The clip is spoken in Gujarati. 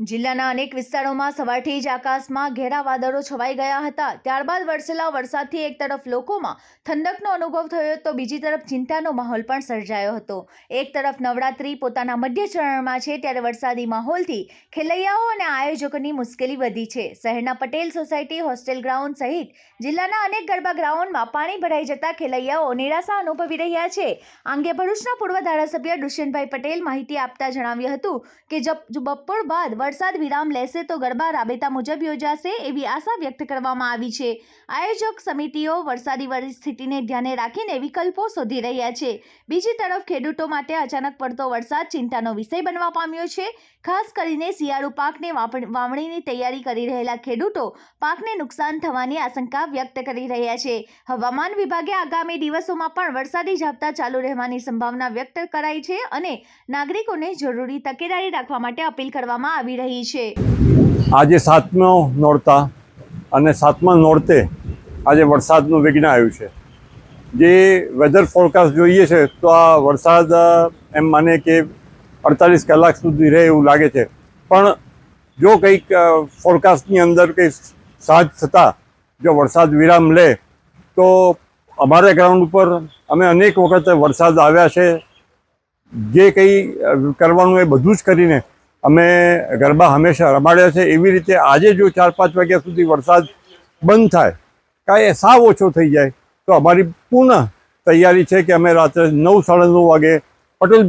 જિલ્લાના અનેક વિસ્તારોમાં સવારથી જ આકાશમાં ઘેરા વાદળો છવાઈ ગયા હતા. ત્યારબાદ વરસેલા વરસાદથી એક તરફ લોકોમાં ઠંડકનો અનુભવ થયો તો બીજી તરફ ચિંતાનો માહોલ પણ સર્જાયો હતો. એક તરફ નવરાત્રી પોતાના મધ્ય ચરણમાં છે ત્યારે વરસાદી માહોલથી ખેલૈયાઓ અને આયોજકોની મુશ્કેલી વધી છે. શહેરના પટેલ સોસાયટી, હોસ્ટેલ ગ્રાઉન્ડ સહિત જિલ્લાના અનેક ગરબા ગ્રાઉન્ડમાં પાણી ભરાઈ જતા ખેલૈયાઓ નિરાશા અનુભવી રહ્યા છે. આ અંગે ભરૂચના પૂર્વ ધારાસભ્ય દુષ્યંતભાઈ પટેલ માહિતી આપતા જણાવ્યું હતું કે બપોર બાદ વરસાદ વિરામ લેશે તો ગરબા રાબેતા મુજબ યોજાશે એવી આશા વ્યક્ત કરવામાં આવી છે. આયોજક સમિતિઓ વરસાદી પરિસ્થિતિને ધ્યાને રાખીને વિકલ્પો શોધી રહ્યા છે. બીજી તરફ ખેડૂતો માટે અચાનક પડતો વરસાદ ચિંતાનો વિષય બનવા પામ્યો છે. ખાસ કરીને શિયાળુ પાકને વાવણીની તૈયારી કરી રહેલા ખેડૂતો પાકને નુકસાન થવાની આશંકા વ્યક્ત કરી રહ્યા છે. હવામાન વિભાગે આગામી દિવસોમાં પણ વરસાદી ઝાપટા ચાલુ રહેવાની સંભાવના વ્યક્ત કરાઈ છે અને નાગરિકોને જરૂરી તકેદારી રાખવા માટે અપીલ કરવામાં આવી રહી છે. આજે સાતમો નોરતા અને સાતમા નોરતે આજે વરસાદનું વિઘ્ન આવ્યું છે. જે વેધર ફોરકાસ્ટ જોઈએ છે, તો આ વરસાદ એમ માને કે અડતાલીસ કલાક સુધી રહે એવું લાગે છે. પણ જો કંઈક ફોરકાસ્ટની અંદર કંઈ સાજ થતાં જો વરસાદ વિરામ લે, તો અમારા ગ્રાઉન્ડ ઉપર અમે અનેક વખત વરસાદ આવ્યા છે. જે કંઈ કરવાનું એ બધું જ કરીને અમે ગરબા હંમેશા રમાડ્યા છે. એવી રીતે આજે જો ચાર પાંચ વાગ્યા સુધી વરસાદ બંધ થાય, કાંઈ સાવ ઓછો થઈ જાય, તો અમારી પૂર્ણ તૈયારી છે કે અમે રાત્રે નવ, સાડા નવ વાગે પટેલ